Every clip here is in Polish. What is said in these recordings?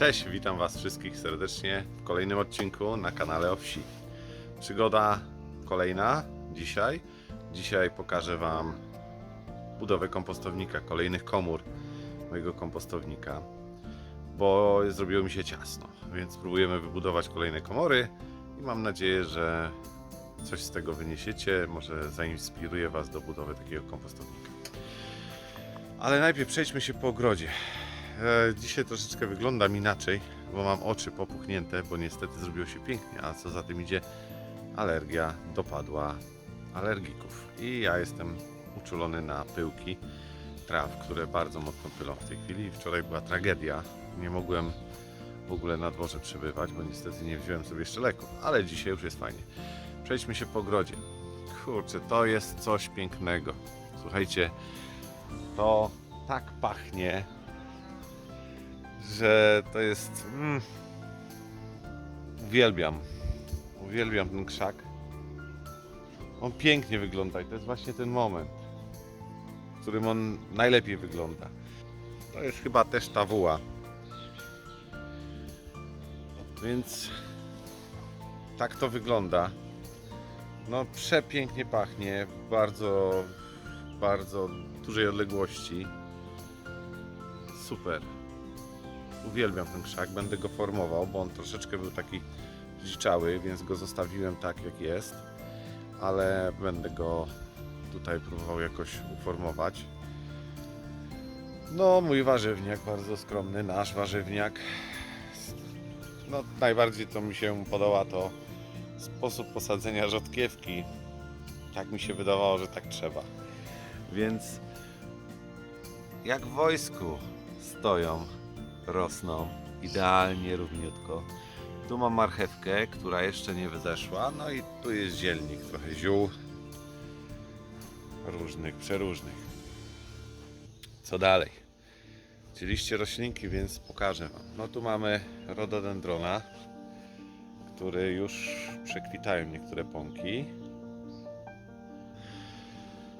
Cześć, witam Was wszystkich serdecznie w kolejnym odcinku na kanale o wsi. Przygoda kolejna dzisiaj. Dzisiaj pokażę Wam budowę kompostownika, kolejnych komór mojego kompostownika, bo zrobiło mi się ciasno, więc próbujemy wybudować kolejne komory i mam nadzieję, że coś z tego wyniesiecie, może zainspiruje Was do budowy takiego kompostownika. Ale najpierw przejdźmy się po ogrodzie. E, Dzisiaj troszeczkę wyglądam inaczej, bo mam oczy popuchnięte, bo niestety zrobiło się pięknie, a co za tym idzie, alergia dopadła alergików. I ja jestem uczulony na pyłki traw, które bardzo mocno pylą w tej chwili. Wczoraj była tragedia. Nie mogłem w ogóle na dworze przebywać, bo niestety nie wziąłem sobie jeszcze leków, ale dzisiaj już jest fajnie. Przejdźmy się po ogrodzie. Kurczę, to jest coś pięknego. Słuchajcie, to tak pachnie, że to jest. Mm, uwielbiam. Uwielbiam ten krzak. On pięknie wygląda i to jest właśnie ten moment, w którym on najlepiej wygląda. To jest chyba też ta wuła. Więc tak to wygląda. No przepięknie pachnie, bardzo, bardzo dużej odległości. Super. Uwielbiam ten krzak, będę go formował, bo on troszeczkę był taki dziczały, więc go zostawiłem tak jak jest, ale będę go tutaj próbował jakoś uformować. No, mój warzywniak bardzo skromny, nasz warzywniak. No, najbardziej to mi się podoba to sposób posadzenia rzodkiewki. Tak mi się wydawało, że tak trzeba. Więc jak w wojsku stoją, rosną idealnie równiutko. Tu mam marchewkę, która jeszcze nie wyzeszła, no i tu jest zielnik, trochę ziół różnych, przeróżnych. Co dalej? Chcieliście roślinki, więc pokażę Wam. No tu mamy rododendrona, który już przekwitają niektóre pąki.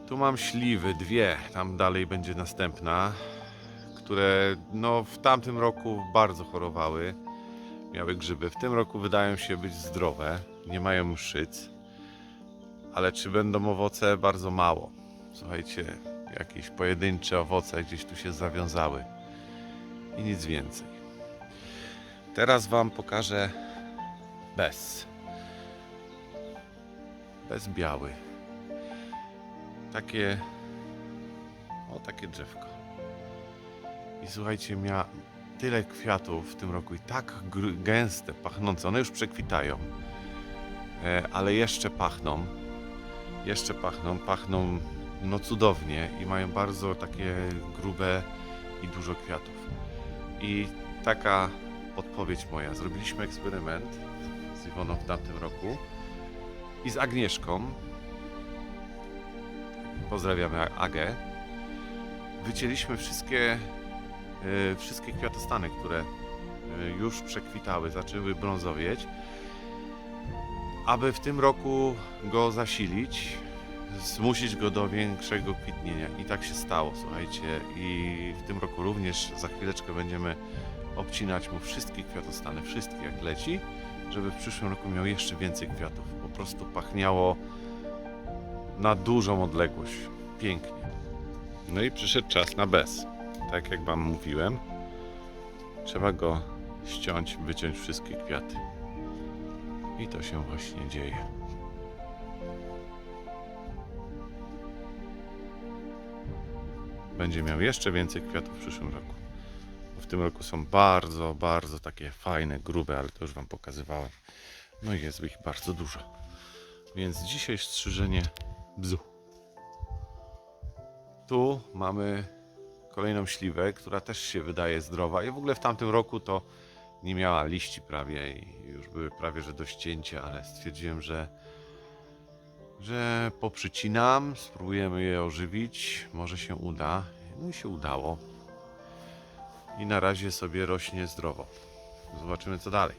Tu mam śliwy, dwie, tam dalej będzie następna, które no, w tamtym roku bardzo chorowały, miały grzyby. W tym roku wydają się być zdrowe, nie mają mszyc, ale czy będą owoce? Bardzo mało. Słuchajcie, jakieś pojedyncze owoce gdzieś tu się zawiązały i nic więcej. Teraz Wam pokażę bez. Bez biały. Takie. O, takie drzewko. I słuchajcie, miała tyle kwiatów w tym roku i tak gęste, pachnące. One już przekwitają, e, ale jeszcze pachną. Jeszcze pachną, pachną no cudownie i mają bardzo takie grube i dużo kwiatów. I taka podpowiedź moja. Zrobiliśmy eksperyment z Iwoną w tamtym roku i z Agnieszką. Pozdrawiamy Agę. Wycięliśmy wszystkie, wszystkie kwiatostany, które e, już przekwitały, zaczęły brązowieć, aby w tym roku go zasilić, zmusić go do większego kwitnienia. I tak się stało, słuchajcie. I w tym roku również za chwileczkę będziemy obcinać mu wszystkie kwiatostany, wszystkie jak leci, żeby w przyszłym roku miał jeszcze więcej kwiatów. Po prostu pachniało na dużą odległość. Pięknie. No i przyszedł czas na bez. Tak jak Wam mówiłem, trzeba go ściąć, wyciąć wszystkie kwiaty. I to się właśnie dzieje. Będzie miał jeszcze więcej kwiatów w przyszłym roku. Bo w tym roku są bardzo, bardzo takie fajne, grube, ale to już Wam pokazywałem. No i jest ich bardzo dużo. Więc dzisiaj strzyżenie bzu. Tu mamy kolejną śliwę, która też się wydaje zdrowa. I w ogóle w tamtym roku to nie miała liści prawie i już były prawie że do ścięcia, ale stwierdziłem, że, że poprzycinam, spróbujemy je ożywić, może się uda. No i się udało. I na razie sobie rośnie zdrowo. Zobaczymy co dalej.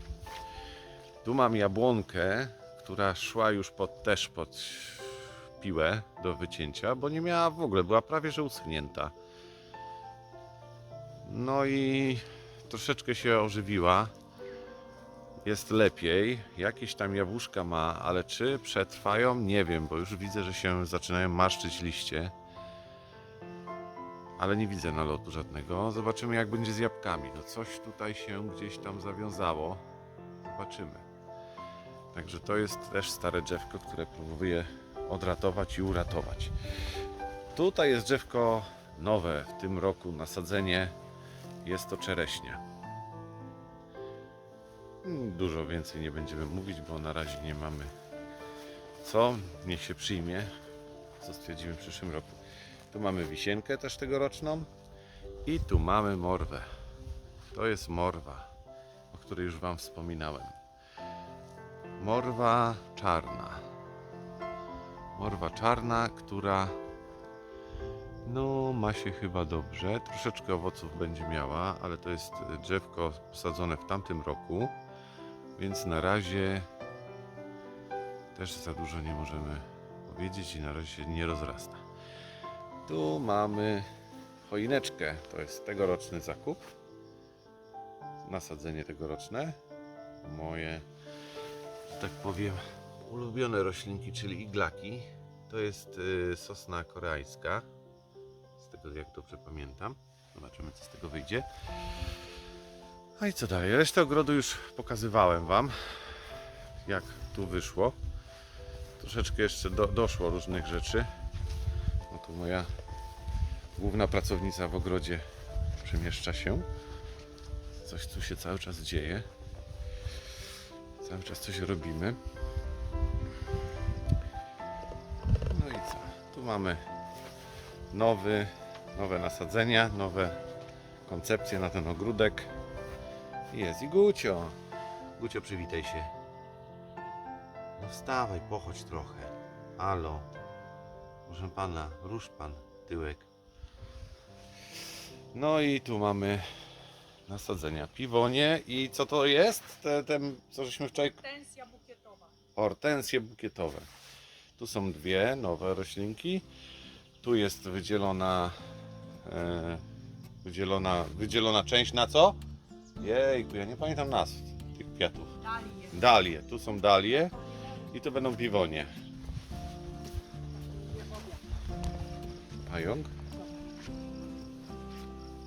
Tu mam jabłonkę, która szła już pod, też pod piłę do wycięcia, bo nie miała w ogóle, była prawie że uschnięta. No i troszeczkę się ożywiła. Jest lepiej. Jakieś tam jabłuszka ma, ale czy przetrwają? Nie wiem, bo już widzę, że się zaczynają marszczyć liście. Ale nie widzę nalotu żadnego. Zobaczymy, jak będzie z jabłkami. No coś tutaj się gdzieś tam zawiązało. Zobaczymy. Także to jest też stare drzewko, które próbuję odratować i uratować. Tutaj jest drzewko nowe w tym roku, nasadzenie. Jest to czereśnia. Mm, Dużo więcej nie będziemy mówić, bo na razie nie mamy co. Niech się przyjmie, co stwierdzimy w przyszłym roku. Tu mamy wisienkę też tegoroczną i tu mamy morwę. To jest morwa, o której już Wam wspominałem. Morwa czarna. Morwa czarna, która no ma się chyba dobrze. Troszeczkę owoców będzie miała, ale to jest drzewko posadzone w tamtym roku, więc na razie też za dużo nie możemy powiedzieć i na razie się nie rozrasta. Tu mamy choineczkę. To jest tegoroczny zakup. Nasadzenie tegoroczne. Moje, że tak powiem, ulubione roślinki, czyli iglaki. To jest y, sosna koreańska. Jak dobrze pamiętam. Zobaczymy co z tego wyjdzie. A i co dalej? Resztę ogrodu już pokazywałem Wam. Jak tu wyszło. Troszeczkę jeszcze do, doszło różnych rzeczy. No tu moja główna pracownica w ogrodzie przemieszcza się. Coś tu się cały czas dzieje. Cały czas coś robimy. No i co? Tu mamy nowy, nowe nasadzenia, nowe koncepcje na ten ogródek. I Jest i Gucio. Gucio, przywitaj się. No wstawaj, pochodź trochę. Alo. Proszę pana, rusz pan tyłek. No i tu mamy nasadzenia piwonie. I co to jest? Te, ten, co żeśmy wczoraj Hortensja bukietowa. hortensje bukietowe. Tu są dwie nowe roślinki. Tu jest wydzielona, wydzielona, wydzielona część na co? Jejku, ja nie pamiętam nazw tych kwiatów. Dalie. Dalie, tu są dalie i to będą piwonie. Pająk?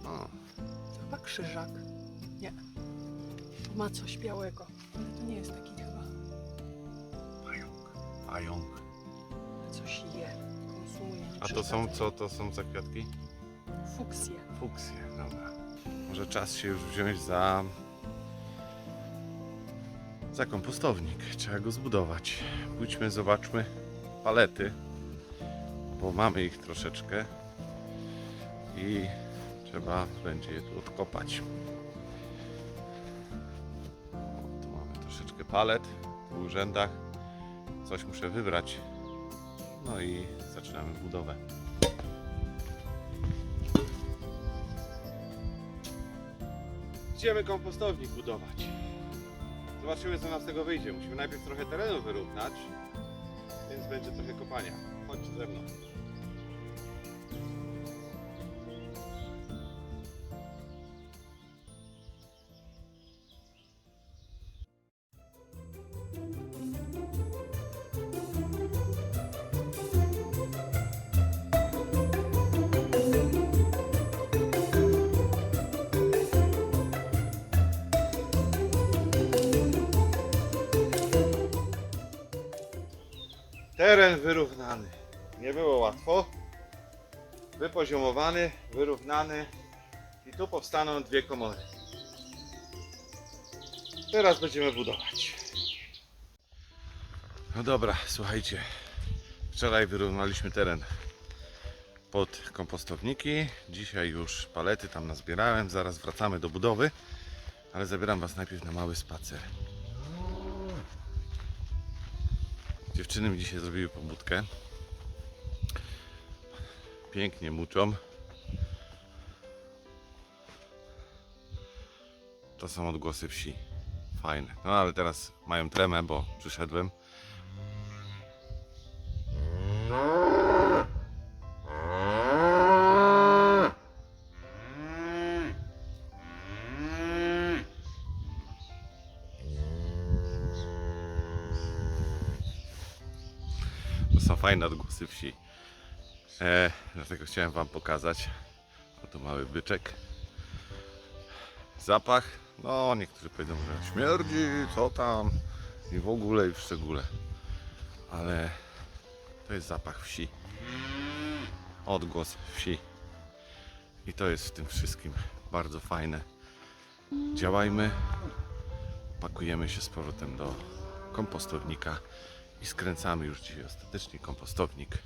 O, Chyba krzyżak. Nie. To ma coś białego. Ale to nie jest taki chyba. pająk. Pająk. Coś je. Konsumuje. A to są co to są za kwiatki? Fuksje. Fuksje, dobra. Może czas się już wziąć za. za kompostownik. Trzeba go zbudować. Pójdźmy, zobaczmy palety, bo mamy ich troszeczkę i trzeba będzie je tu odkopać. O, tu mamy troszeczkę palet w urzędach. Coś muszę wybrać. No i zaczynamy budowę. Idziemy kompostownik budować. Zobaczymy co nam z tego wyjdzie. Musimy najpierw trochę terenu wyrównać, więc będzie trochę kopania. Chodźcie ze mną. Teren wyrównany. Nie było łatwo. Wypoziomowany, wyrównany i tu powstaną dwie komory. Teraz będziemy budować. No dobra, słuchajcie. Wczoraj wyrównaliśmy teren pod kompostowniki. Dzisiaj już palety tam nazbierałem. Zaraz wracamy do budowy. Ale zabieram Was najpierw na mały spacer. Dziewczyny mi dzisiaj zrobiły pobudkę. Pięknie muczą. To są odgłosy wsi. Fajne. No ale teraz mają tremę, bo przyszedłem. Fajne odgłosy wsi. E, dlatego chciałem Wam pokazać. Oto mały byczek. Zapach. No, niektórzy powiedzą, że śmierdzi, co tam. I w ogóle, i w szczególe. Ale to jest zapach wsi. Odgłos wsi. I to jest w tym wszystkim bardzo fajne. Działajmy. Pakujemy się z powrotem do kompostownika i skręcamy już dzisiaj ostatecznie kompostownik.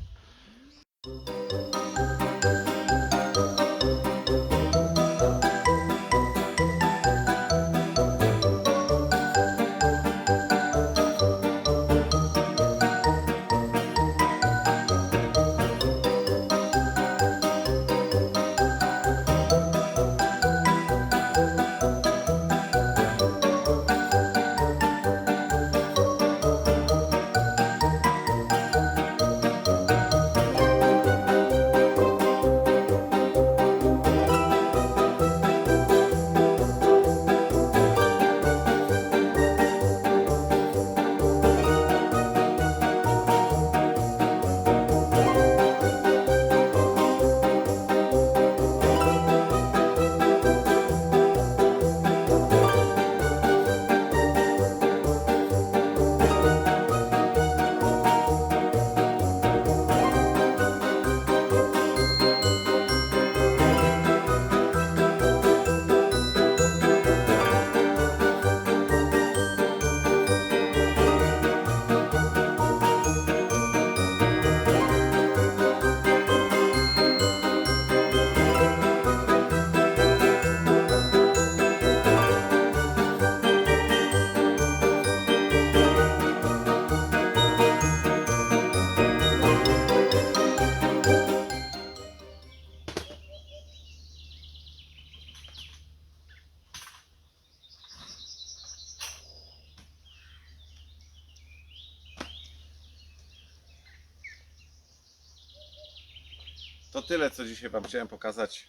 To tyle, co dzisiaj Wam chciałem pokazać,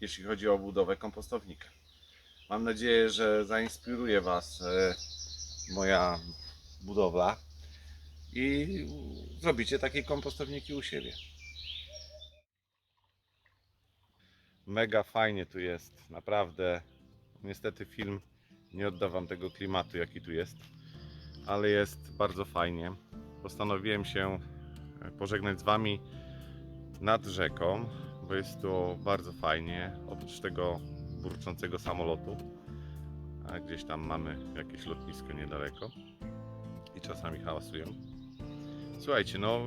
jeśli chodzi o budowę kompostownika. Mam nadzieję, że zainspiruje Was e, moja budowla i zrobicie takie kompostowniki u siebie. Mega fajnie tu jest, naprawdę. Niestety film nie odda Wam tego klimatu, jaki tu jest, ale jest bardzo fajnie. Postanowiłem się e, pożegnać z Wami nad rzeką, bo jest to bardzo fajnie. Oprócz tego burczącego samolotu, a gdzieś tam mamy jakieś lotnisko niedaleko i czasami hałasują. Słuchajcie, no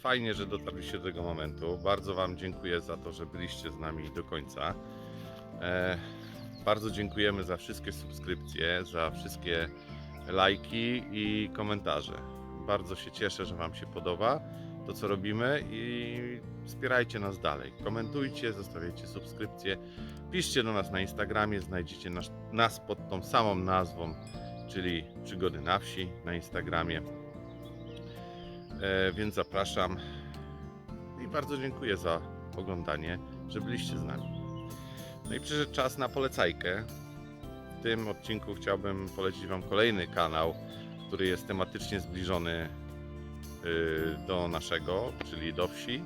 fajnie, że dotarliście do tego momentu. Bardzo Wam dziękuję za to, że byliście z nami do końca. E, bardzo dziękujemy za wszystkie subskrypcje, za wszystkie lajki i komentarze. Bardzo się cieszę, że Wam się podoba to, co robimy i wspierajcie nas dalej. Komentujcie, zostawiajcie subskrypcje, piszcie do nas na Instagramie, znajdziecie nas, nas pod tą samą nazwą, czyli Przygody na Wsi na Instagramie. E, więc zapraszam i bardzo dziękuję za oglądanie, że byliście z nami. No i przyszedł czas na polecajkę. W tym odcinku chciałbym polecić Wam kolejny kanał, który jest tematycznie zbliżony y, do naszego, czyli do wsi.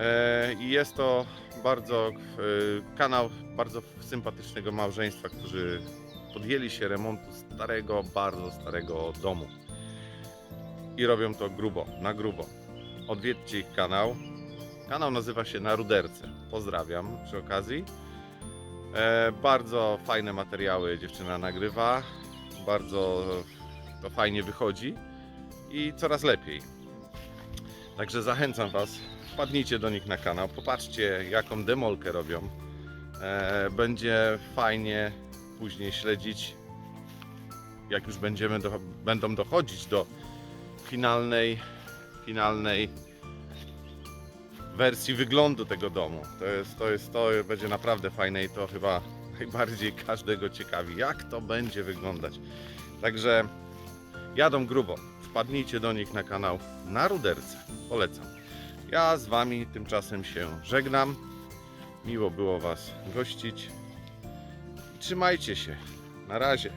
E, I jest to bardzo y, kanał bardzo sympatycznego małżeństwa, którzy podjęli się remontu starego, bardzo starego domu. I robią to grubo, na grubo. Odwiedźcie ich kanał. Kanał nazywa się Na Ruderce. Pozdrawiam przy okazji. E, bardzo fajne materiały dziewczyna nagrywa. Bardzo to fajnie wychodzi i coraz lepiej. Także zachęcam Was, wpadnijcie do nich na kanał, popatrzcie jaką demolkę robią. E, będzie fajnie później śledzić, jak już będziemy do, będą dochodzić do finalnej, finalnej wersji wyglądu tego domu. To jest, to jest, to będzie naprawdę fajne i to chyba najbardziej każdego ciekawi, jak to będzie wyglądać. Także jadą grubo. Wpadnijcie do nich na kanał na Ruderce. Polecam. Ja z Wami tymczasem się żegnam. Miło było Was gościć. Trzymajcie się. Na razie.